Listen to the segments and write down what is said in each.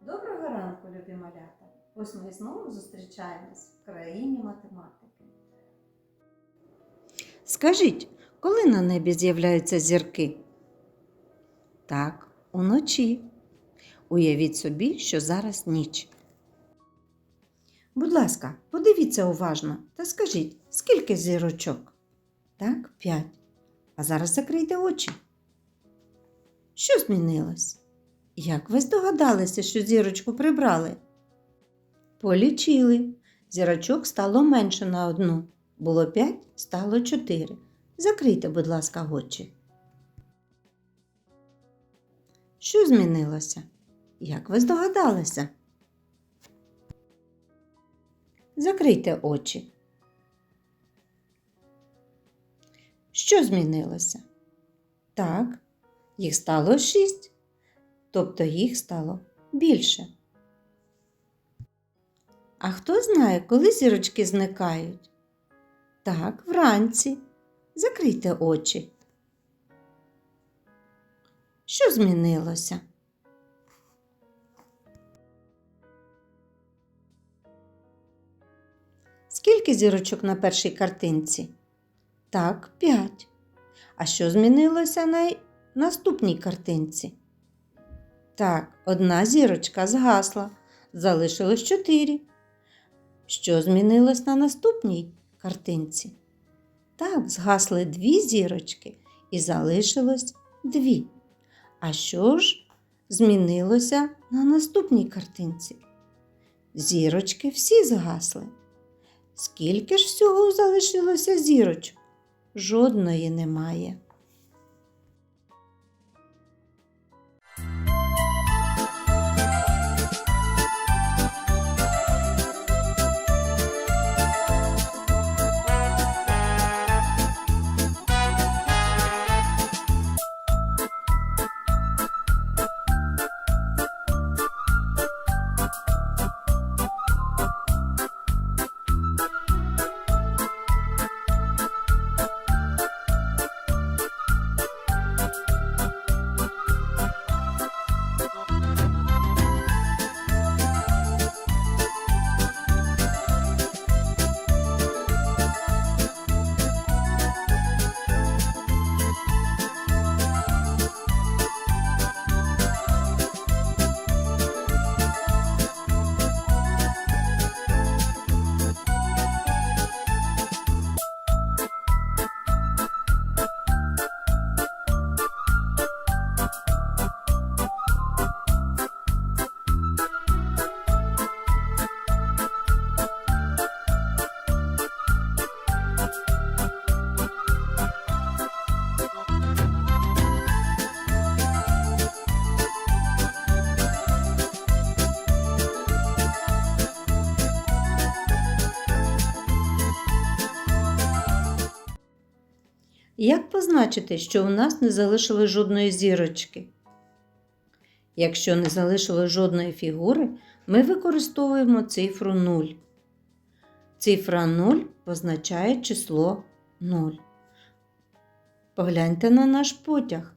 Доброго ранку, любі малята! Ось ми знову зустрічаємось в країні математики. Скажіть, коли на небі з'являються зірки? Так, уночі. Уявіть собі, що зараз ніч. Будь ласка, подивіться уважно та скажіть, скільки зірочок? Так, п'ять. А зараз закрийте очі. Що змінилось? Як ви здогадалися, що зірочку прибрали? Полічили. Зірочок стало менше на одну. Було п'ять, стало чотири. Закрийте, будь ласка, очі. Що змінилося? Як ви здогадалися? Закрийте очі. Що змінилося? Так, їх стало шість, тобто їх стало більше. А хто знає, коли зірочки зникають? Так, вранці. Закрийте очі. Що змінилося? Скільки зірочок на першій картинці? Так, п'ять. А що змінилося на наступній картинці? Так, одна зірочка згасла, залишилось чотири. Що змінилось на наступній картинці? Так, згасли дві зірочки і залишилось дві. А що ж змінилося на наступній картинці? Зірочки всі згасли. Скільки ж всього залишилося зірочок? Жодної немає. Як позначити, що у нас не залишилось жодної зірочки? Якщо не залишилось жодної фігури, ми використовуємо цифру 0. Цифра 0 позначає число 0. Погляньте на наш потяг.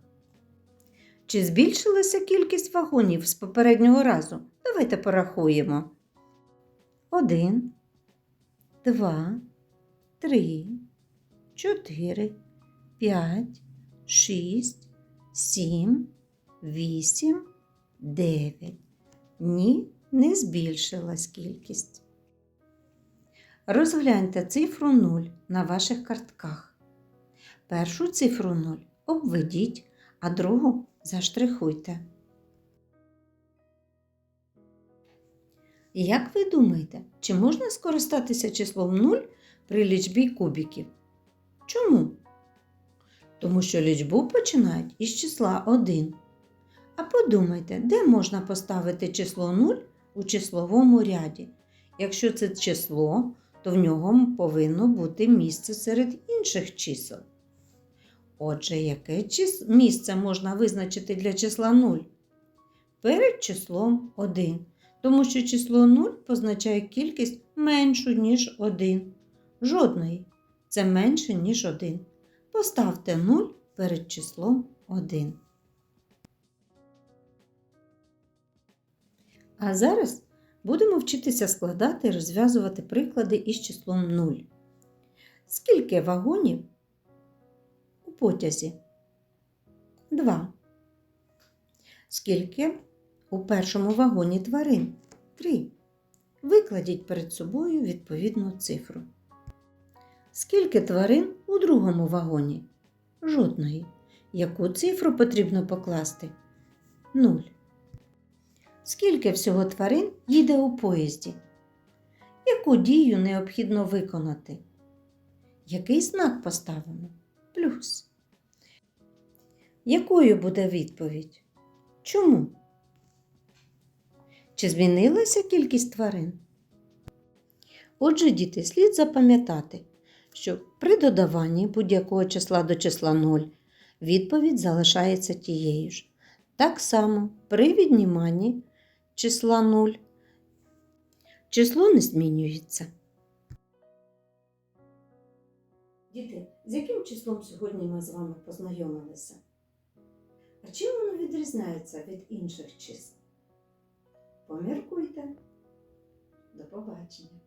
Чи збільшилася кількість вагонів з попереднього разу? Давайте порахуємо. 1, 2, 3, 4, 5, 6, 7, 8, 9. Ні, не збільшилась кількість. Розгляньте цифру 0 на ваших картках. Першу цифру 0 обведіть, а другу заштрихуйте. Як ви думаєте, чи можна скористатися числом 0 при лічбі кубіків? Чому? Тому що лічбу починають із числа 1. А подумайте, де можна поставити число 0 у числовому ряді? Якщо це число, то в нього повинно бути місце серед інших чисел. Отже, яке місце можна визначити для числа 0? Перед числом 1, тому що число 0 позначає кількість меншу, ніж 1. Жодної. Це менше, ніж 1. Поставте 0 перед числом 1. А зараз будемо вчитися складати і розв'язувати приклади із числом 0. Скільки вагонів у потязі? 2. Скільки у першому вагоні тварин? 3. Викладіть перед собою відповідну цифру. Скільки тварин у другому вагоні? Жодної. Яку цифру потрібно покласти? 0. Скільки всього тварин їде у поїзді? Яку дію необхідно виконати? Який знак поставимо? Плюс. Якою буде відповідь? Чому? Чи змінилася кількість тварин? Отже, діти, слід запам'ятати, що при додаванні будь-якого числа до числа 0 відповідь залишається тією ж. Так само при відніманні числа 0 число не змінюється. Діти, з яким числом сьогодні ми з вами познайомилися? А чим воно відрізняється від інших чисел? Поміркуйте. До побачення.